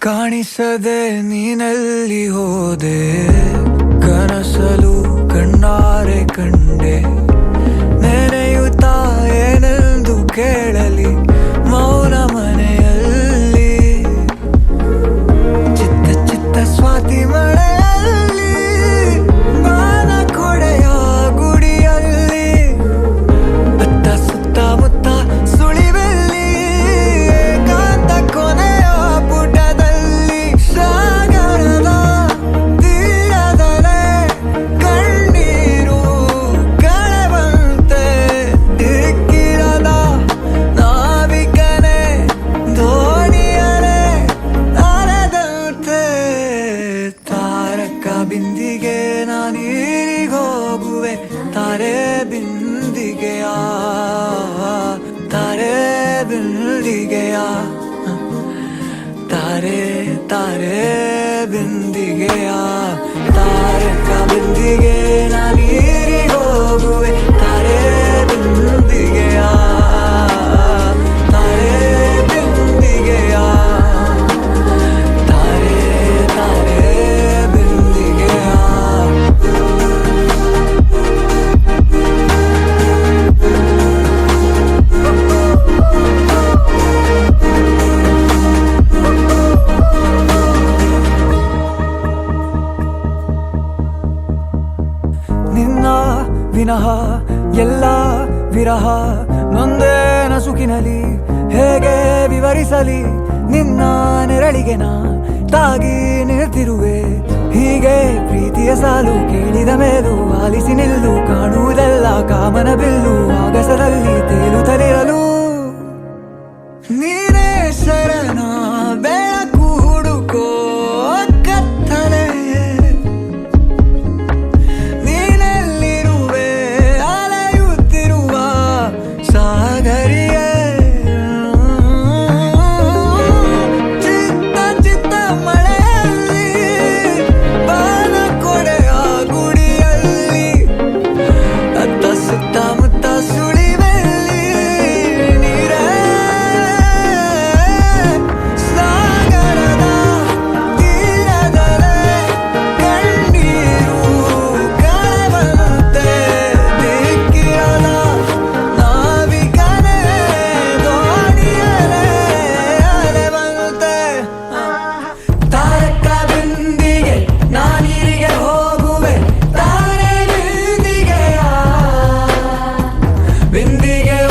ಕಾಣಿಸದೆ ನೀನಲ್ಲಿ ಹೋದೆ ಕನಸಲು ಕಣ್ಣಾರೆ ಕಂಡೆ. ಬಿಂದಿಗೆ ನಾನೀರಿಗೋಗುವೆ ತಾರೆ ಬಿಂದಿಗೆಯ ತಾರೆ ಬಿಂದಿಗೆಯ ತಾರೆ ತಾರೆ ಬಿಂದಿಗೆಯ ತಾರಕ ಬಿಂದಿಗೆ ನಾನು ವಿನಃ ಎಲ್ಲ ವಿರಹ, ನೊಂದೇ ಸುಖಿನಲಿ ಹೇಗೆ ವಿವರಿಸಲಿ? ನಿನ್ನ ನೆರಳಿಗೆ ನಾ ತಾಗಿ ನಿಲ್ತಿರುವೆ ಹೀಗೆ ಪ್ರೀತಿಯ ಸಾಲು ಕೇಳಿದ ಮೇಲೂ ಆಲಿಸಿ ನಿಲ್ಲು, ಕಾಣುವುದೆಲ್ಲ ಕಾಮನ ಬಿಲ್ಲು, ಆಗಸದಲ್ಲಿ ತೇಲುತ್ತಲಿರಲು ನೀ Miguel.